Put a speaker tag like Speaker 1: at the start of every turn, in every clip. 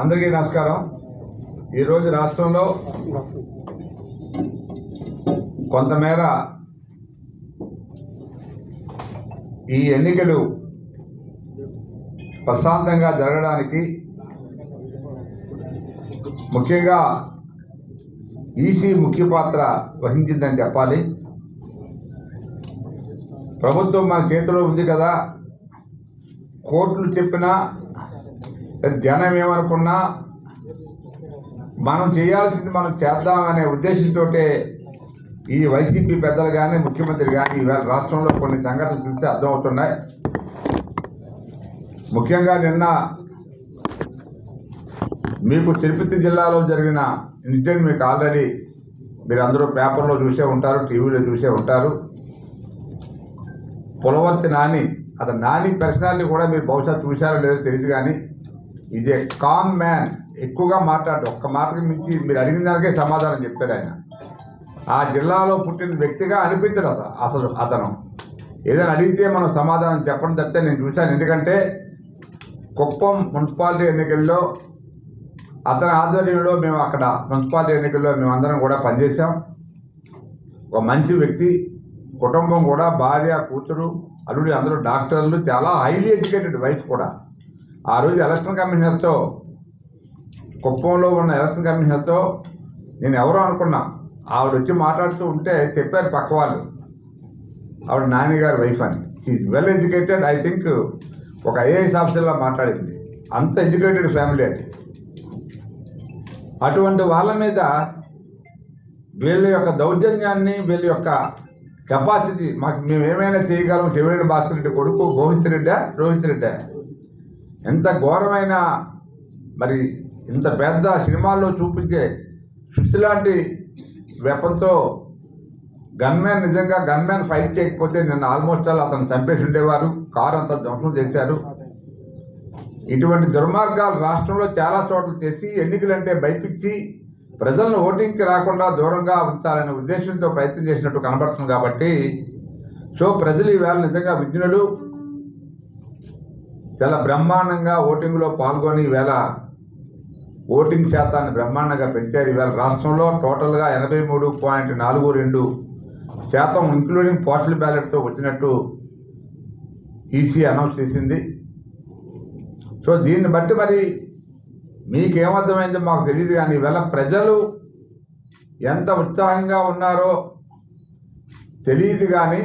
Speaker 1: అందరికీ నమస్కారం. ఈరోజు రాష్ట్రంలో కొంతమేర ఈ ఎన్నికలు ప్రశాంతంగా జరగడానికి ముఖ్యంగా ఈసీ ముఖ్య పాత్ర వహించిందని చెప్పాలి. ప్రభుత్వం మన చేతిలో ఉంది కదా. కోర్టులు చెప్పినా జనం ఏమనుకున్నా మనం చేయాల్సింది మనం చేద్దామనే ఉద్దేశంతో ఈ వైసీపీ పెద్దలు కానీ ముఖ్యమంత్రి కానీ ఇవాళ రాష్ట్రంలో కొన్ని సంఘటనలు చూస్తే అర్థమవుతున్నాయి. ముఖ్యంగా నిన్న మీకు తిరుపతి జిల్లాలో జరిగిన ఇన్సిడెంట్ మీకు ఆల్రెడీ మీరు అందరూ పేపర్లో చూసే ఉంటారు టీవీలో చూసే ఉంటారు. పులవర్తి నాని అతను నాని పర్సనాలిటీ కూడా మీరు బహుశా చూశారో లేదో తెలియదు కానీ ఇది కామ్ మ్యాన్ ఎక్కువగా మాట్లాడు. ఒక్క మాటకి మించి మీరు అడిగిన దానికే సమాధానం చెప్తాడు ఆయన. ఆ జిల్లాలో పుట్టిన వ్యక్తిగా అనిపించడు అసలు అసలు అతను. ఏదైనా అడిగితే మనం సమాధానం చెప్పడం తప్పితే నేను చూశాను. ఎందుకంటే కుప్పం మున్సిపాలిటీ ఎన్నికల్లో అతని ఆధ్వర్యంలో మేము అక్కడ మున్సిపాలిటీ ఎన్నికల్లో మేమందరం కూడా పనిచేసాం ఒక మంచి వ్యక్తి కుటుంబం కూడా భార్య కూతురు అల్లుడు అందరూ డాక్టర్లు చాలా హైలీ ఎడ్యుకేటెడ్ వైఫ్ కూడా. ఆ రోజు ఎలక్షన్ కమిషనర్తో కుప్పంలో ఉన్న ఎలక్షన్ కమిషనర్తో నేను ఎవరో అనుకున్నా. ఆవిడ వచ్చి మాట్లాడుతూ ఉంటే చెప్పారు పక్క వాళ్ళు. ఆవిడ నాన్నగారి వైఫ్ అని. Is well educated I think ఒక ఐఏఎస్ ఆఫీసర్లా మాట్లాడింది. అంత ఎడ్యుకేటెడ్ ఫ్యామిలీ అది. అటువంటి వాళ్ళ మీద వీళ్ళ యొక్క దౌర్జన్యాన్ని వీళ్ళ యొక్క కెపాసిటీ మాకు మేము ఏమైనా చేయగలం చెవిరెడ్డి భాస్కర్ రెడ్డి కొడుకు రోహిత్ రెడ్డా రోహిత్ రెడ్డా. ఎంత ఘోరమైన మరి ఇంత పెద్ద సినిమాల్లో చూపించే సుత్తి లాంటి వెపన్తో గన్మ్యాన్ నిజంగా గన్మ్యాన్ ఫైట్ చేయకపోతే నిన్న ఆల్మోస్ట్ ఆల్ అతను చంపేసి ఉండేవారు కారు అంతా ధ్వంసం చేశారు. ఇటువంటి దుర్మార్గాలు రాష్ట్రంలో చాలా చోట్ల చేసి ఎన్నికలంటే భయపించి ప్రజలను ఓటింగ్కి రాకుండా దూరంగా ఉంచాలనే ఉద్దేశంతో ప్రయత్నం చేసినట్టు కనబడుతుంది కాబట్టి సో ప్రజలు ఈవేళ నిజంగా విజ్ఞులు చాలా బ్రహ్మాండంగా ఓటింగ్లో పాల్గొని ఈవేళ ఓటింగ్ శాతాన్ని బ్రహ్మాండంగా పెంచారు. ఈవేళ రాష్ట్రంలో టోటల్గా ఎనభై మూడు పాయింట్ నాలుగు రెండు శాతం ఇంక్లూడింగ్ పోస్టల్ బ్యాలెట్తో వచ్చినట్టు ఈసీ అనౌన్స్ చేసింది. సో దీన్ని బట్టి మరి మీకేమర్థమైందో మాకు తెలియదు కానీ ఈవేళ ప్రజలు ఎంత ఉత్సాహంగా ఉన్నారో తెలియదు కానీ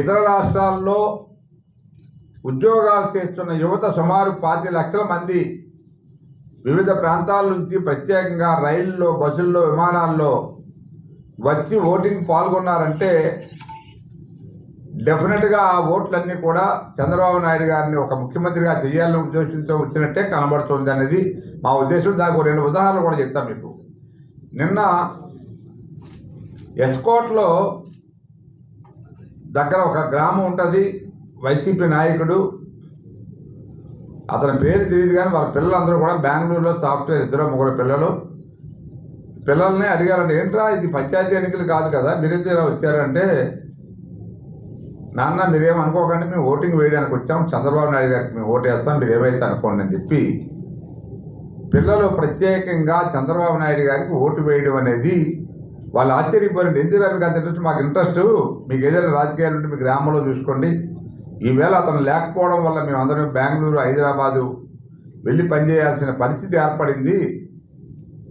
Speaker 1: ఇతర రాష్ట్రాల్లో ఉద్యోగాలు చేస్తున్న యువత సుమారు పాతి లక్షల మంది. వివిధ ప్రాంతాల నుంచి ప్రత్యేకంగా రైల్లో బస్సుల్లో విమానాల్లో వచ్చి ఓటింగ్ పాల్గొన్నారంటే డెఫినెట్గా ఆ ఓట్లన్నీ కూడా చంద్రబాబు నాయుడు గారిని ఒక ముఖ్యమంత్రిగా చేయాలని ఉద్దేశంతో వచ్చినట్టే కనబడుతుంది అనేది మా ఉద్దేశం. దానికి ఒక రెండు ఉదాహరణలు కూడా చెప్తాను మీకు. నిన్న ఎస్కోట్లో దగ్గర ఒక గ్రామం ఉంటుంది. వైసీపీ నాయకుడు అతని పేరు తెలియదు కానీ వాళ్ళ పిల్లలందరూ కూడా బెంగళూరులో సాఫ్ట్వేర్ ఇద్దరు ముగ్గురు పిల్లలు. పిల్లల్ని అడిగారండి ఏంట్రా ఇది పంచాయతీ ఎన్నికలు కాదు కదా మీరెందుకు ఇలా వచ్చారంటే నాన్న మీరేమనుకోకండి మేము ఓటింగ్ వేయడానికి వచ్చాం చంద్రబాబు నాయుడు గారికి మేము ఓటు వేస్తాం మీరు ఏమైతే అనుకోండి అని చెప్పి పిల్లలు ప్రత్యేకంగా చంద్రబాబు నాయుడు గారికి ఓటు వేయడం అనేది వాళ్ళు ఆశ్చర్యపోయింది ఎందుకు రవి అంత ఇంట్రెస్ట్? మాకు ఇంట్రెస్ట్. మీకు ఏదైనా రాజకీయాలు ఉంటే మీ గ్రామంలో చూసుకోండి. ఈవేళ అతను లేకపోవడం వల్ల మేము అందరం బెంగళూరు హైదరాబాదు వెళ్ళి పనిచేయాల్సిన పరిస్థితి ఏర్పడింది.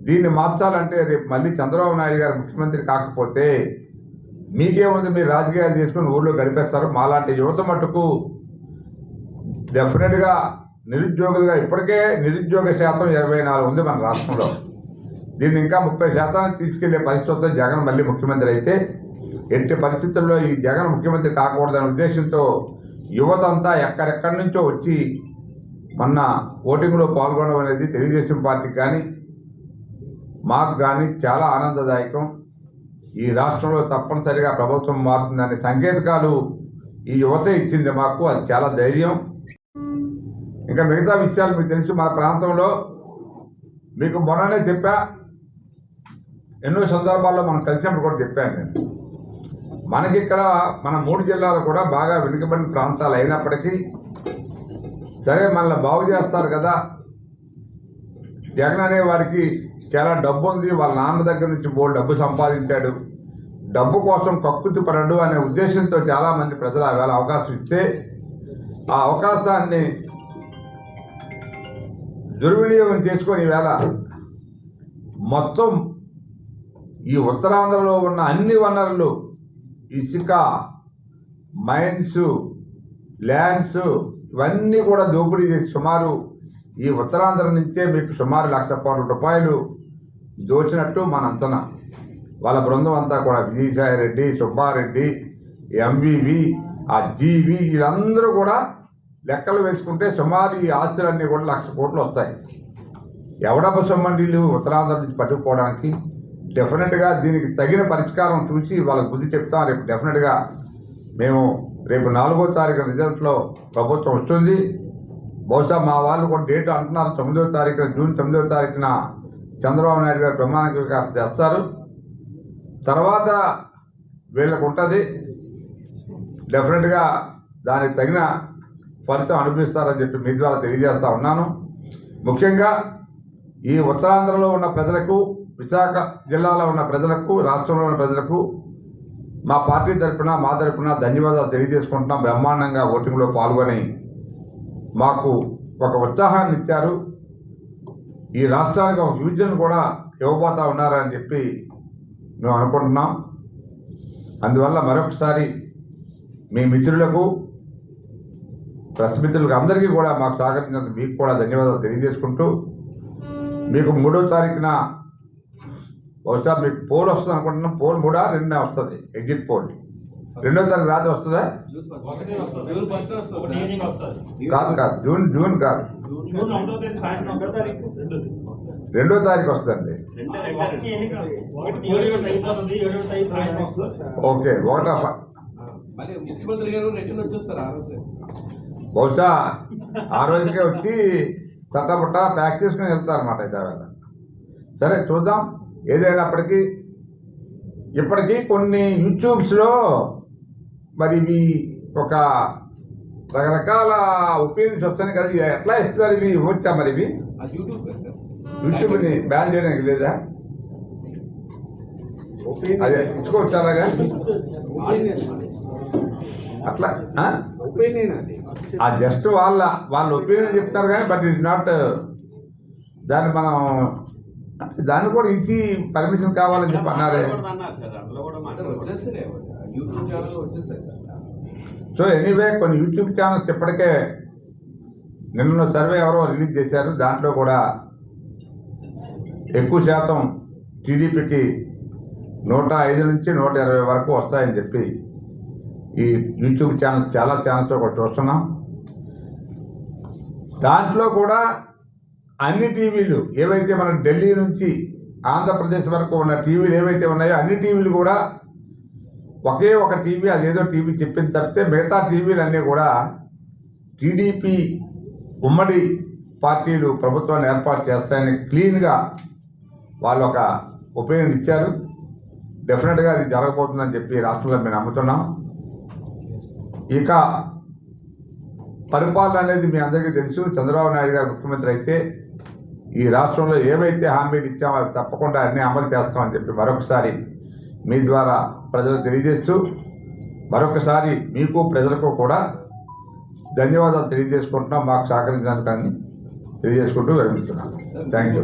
Speaker 1: దీన్ని మార్చాలంటే రేపు మళ్ళీ చంద్రబాబు నాయుడు గారు ముఖ్యమంత్రి కాకపోతే మీకేముంది మీరు రాజకీయాలు తీసుకుని ఊళ్ళో గడిపేస్తారు. మాలాంటి యువత మట్టుకు డెఫినెట్గా నిరుద్యోగులుగా ఇప్పటికే నిరుద్యోగ శాతం ఇరవై నాలుగు ఉంది మన రాష్ట్రంలో. దీన్ని ఇంకా ముప్పై శాతానికి తీసుకెళ్ళే పరిస్థితులతో జగన్ మళ్ళీ ముఖ్యమంత్రి అయితే ఎట్టి పరిస్థితుల్లో ఈ జగన్ ముఖ్యమంత్రి కాకూడదనే ఉద్దేశంతో యువతంతా ఎక్కడెక్కడి నుంచో వచ్చి మొన్న ఓటింగ్లో పాల్గొనడం అనేది తెలుగుదేశం పార్టీకి కానీ మాకు కానీ చాలా ఆనందదాయకం. ఈ రాష్ట్రంలో తప్పనిసరిగా ప్రభుత్వం మారుతుందనే సంకేతకాలు ఈ యువత ఇచ్చింది మాకు. అది చాలా ధైర్యం. ఇంకా మిగతా విషయాలు మీకు తెలుసు మన ప్రాంతంలో మీకు మొన్ననే చెప్పా ఎన్నో సందర్భాల్లో మనం కలిసినప్పుడు కూడా చెప్పాను నేను. మనకి ఇక్కడ మన మూడు జిల్లాలు కూడా బాగా వెనుకబడిన ప్రాంతాలు అయినప్పటికీ సరే మనల్ని బాగు చేస్తారు కదా. జగన్ అనే వారికి చాలా డబ్బు ఉంది. వాళ్ళ నాన్న దగ్గర నుంచి బోల్ డబ్బు సంపాదించాడు. డబ్బు కోసం కక్కుతి పడడు అనే ఉద్దేశంతో చాలామంది ప్రజలు ఆవేళ అవకాశం ఇస్తే ఆ అవకాశాన్ని దుర్వినియోగం చేసుకొని ఈవేళ మొత్తం ఈ ఉత్తరాంధ్రలో ఉన్న అన్ని వనరులు ఇసుక మైన్స్ ల్యాండ్స్ ఇవన్నీ కూడా దోపిడీ చేసి సుమారు ఈ ఉత్తరాంధ్ర నుంచే మీకు సుమారు లక్ష కోట్ల రూపాయలు దోచినట్టు మన అంచనా. వాళ్ళ బృందం అంతా కూడా విజయసాయి రెడ్డి సుబ్బారెడ్డి ఎంవివి ఆ జీవి వీళ్ళందరూ కూడా లెక్కలు వేసుకుంటే సుమారు ఈ ఆస్తులన్నీ కూడా లక్ష కోట్లు వస్తాయి. ఎవడప్ప సొమ్మండీలు ఉత్తరాంధ్ర నుంచి పట్టుకుపోవడానికి? డెఫినెట్గా దీనికి తగిన పరిష్కారం చూసి వాళ్ళకు బుద్ధి చెప్తాం రేపు డెఫినెట్గా మేము రేపు నాలుగో తారీఖు రిజల్ట్లో ప్రభుత్వం వస్తుంది. బహుశా మా వాళ్ళు కూడా డేట్ అంటున్నారు తొమ్మిదో తారీఖున జూన్ తొమ్మిదో తారీఖున చంద్రబాబు నాయుడు గారు ప్రమాణ స్వీకారం చేస్తారు. తర్వాత వీళ్ళకు ఉంటుంది. డెఫినెట్గా దానికి తగిన ఫలితం అనిపిస్తారని చెప్పి మీ ద్వారా తెలియజేస్తా ఉన్నాను. ముఖ్యంగా ఈ ఉత్తరాంధ్రలో ఉన్న ప్రజలకు విశాఖ జిల్లాలో ఉన్న ప్రజలకు రాష్ట్రంలో ఉన్న ప్రజలకు మా పార్టీ తరపున మా తరపున ధన్యవాదాలు తెలియజేసుకుంటున్నాం. బ్రహ్మాండంగా ఓటింగ్లో పాల్గొని మాకు ఒక ఉత్సాహాన్ని ఇచ్చారు. ఈ రాష్ట్రానికి ఒక ఫ్యూచర్ని కూడా ఇవ్వబోతా ఉన్నారని చెప్పి మేము అనుకుంటున్నాం. అందువల్ల మరొకసారి మీ మిత్రులకు ప్రెస్ మిత్రులకు అందరికీ కూడా మాకు సహకరించినందుకు మీకు కూడా ధన్యవాదాలు తెలియజేసుకుంటూ మీకు మూడో తారీఖున బహుశా మీకు పోల్ వస్తుంది అనుకుంటున్నాం. పోల్ మూడా? రెండునే వస్తుంది. Exit poll. రెండో తారీఖు రాత్రి వస్తుందా? కాదు కాదు. జూన్ జూన్ కాదు.
Speaker 2: రెండు
Speaker 1: రెండో తారీఖు వస్తుందండి. ఓకే. ఒకటో
Speaker 3: ముఖ్యమంత్రి గారు
Speaker 1: బహుశా ఆ రోజుకే వచ్చి తట్టబుట్ట ప్యాక్ చేసుకుని వెళ్తారన్నమాట వేళ సరే చూద్దాం. ఏదైనప్పటికీ ఇప్పటికీ కొన్ని యూట్యూబ్స్లో మరి ఇవి ఒక రకరకాల ఒపీనియన్స్ వస్తాయి కదా ఎట్లా ఇస్తారు ఇవి ఇవ్వచ్చా మరి ఇవి? యూట్యూబ్ని బ్యాన్ చేయడానికి లేదా? అదే ఇచ్చుకోవచ్చు అలాగా? అట్లా ఆ? జస్ట్ వాళ్ళ వాళ్ళ ఒపీనియన్ చెప్తారు కానీ బట్ ఇట్ నాట్ దాన్ని మనం దాన్ని కూడా ఈసీ పర్మిషన్ కావాలని చెప్పి అన్నారే. సో ఎనీవే కొన్ని యూట్యూబ్ ఛానల్స్ ఇప్పటికే నిన్న సర్వే ఎవరో రిలీజ్ చేశారు దాంట్లో కూడా ఎక్కువ శాతం టీడీపీకి నూట ఐదు నుంచి నూట ఇరవై వరకు వస్తాయని చెప్పి ఈ యూట్యూబ్ ఛానల్స్ చాలా ఛానల్స్ కూడా చూస్తున్నాం. దాంట్లో కూడా అన్ని టీవీలు ఏవైతే మన ఢిల్లీ నుంచి ఆంధ్రప్రదేశ్ వరకు ఉన్న టీవీలు ఏవైతే ఉన్నాయో అన్ని టీవీలు కూడా ఒకే ఒక టీవీ అదేదో టీవీ చెప్పింది తప్పితే మిగతా టీవీలు అన్నీ కూడా టీడీపీ ఉమ్మడి పార్టీలు ప్రభుత్వాన్ని ఏర్పాటు చేస్తాయని క్లీన్గా వాళ్ళు ఒక ఒపీనియన్ ఇచ్చారు. డెఫినెట్గా అది జరగబోతుందని చెప్పి రాష్ట్రంలో మేము నమ్ముతున్నాం. ఇక పరిపాలన అనేది మీ అందరికీ తెలుసు. చంద్రబాబు నాయుడు గారు ముఖ్యమంత్రి అయితే ఈ రాష్ట్రంలో ఏవైతే హామీలు ఇచ్చామో అవి తప్పకుండా అన్ని అమలు చేస్తామని చెప్పి మరొకసారి మీ ద్వారా ప్రజలకు తెలియజేస్తూ మరొకసారి మీకు ప్రజలకు కూడా ధన్యవాదాలు తెలియజేసుకుంటున్నాం మాకు సహకరించినందుకు అని తెలియజేసుకుంటూ విరమిస్తున్నాను థ్యాంక్ యూ